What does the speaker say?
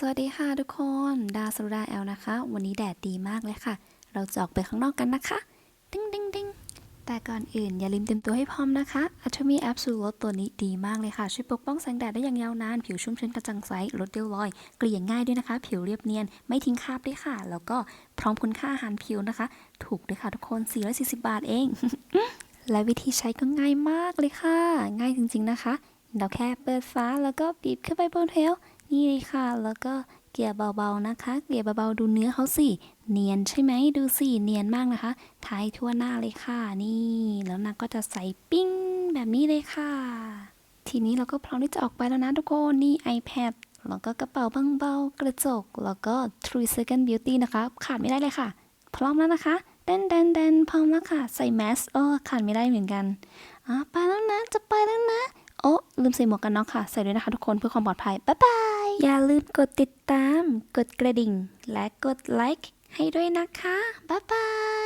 สวัสดีค่ะทุกคน ดาสุดาแอลนะคะ วันนี้แดดดีมากเลยค่ะ เราจะออกไปข้างนอกกันนะคะดิ้งดิ้งดิ้งแต่ก่อนอื่นอย่าลืมเตรียมตัวให้พร้อมนะคะ a t o m y Absolute ตัวนี้ดีมากเลยค่ะ ช่วยปกป้องแสงแดดได้อย่างยาวนาน ผิวชุ่มชื้นกระจ่างใสลดเดลรอย เกลี่ยง่ายด้วยนะคะ ผิวเรียบเนียน ไม่ทิ้งคราบด้วยค่ะ แล้วก็พร้อมคุณค่าอาหารผิวนะคะ ถูกด้วยค่ะทุกคน 440 บาทเอง และวิธีใช้ก็ง่ายมากเลยค่ะ ง่ายจริงๆนะคะ เราแค่เปิดฟ้าแล้วก็บีบขึ้นไปบนเทล นี่เลยค่ะ แล้วก็เกลี่ยเบาๆนะคะ เกลี่ยเบาๆดูเนื้อเขาสิ เนียนใช่ไหมดูสิเนียนมากนะคะทายทั่วหน้าเลยค่ะ นี่แล้วนางก็จะใส่ปิ้งแบบนี้เลยค่ะ ทีนี้เราก็พร้อมที่จะออกไปแล้วนะทุกคนนี่ iPad แล้วก็กระเป๋าบางเบากระจก แล้วก็ True Second Beauty นะคะขาดไม่ได้เลยค่ะ พร้อมแล้วนะคะเดนเดนเดนพร้อมแล้วค่ะ ใส่แมสเออขาดไม่ได้เหมือนกันอะไปแล้วนะ จะไปแล้วนะ โอ้ลืมใส่หมวกกันน็อกค่ะ ใส่ด้วยนะคะทุกคนเพื่อความปลอดภัย บ๊ายบาย อย่าลืมกดติดตาม กดกระดิ่ง และกดไลค์ให้ด้วยนะคะ บ๊ายบาย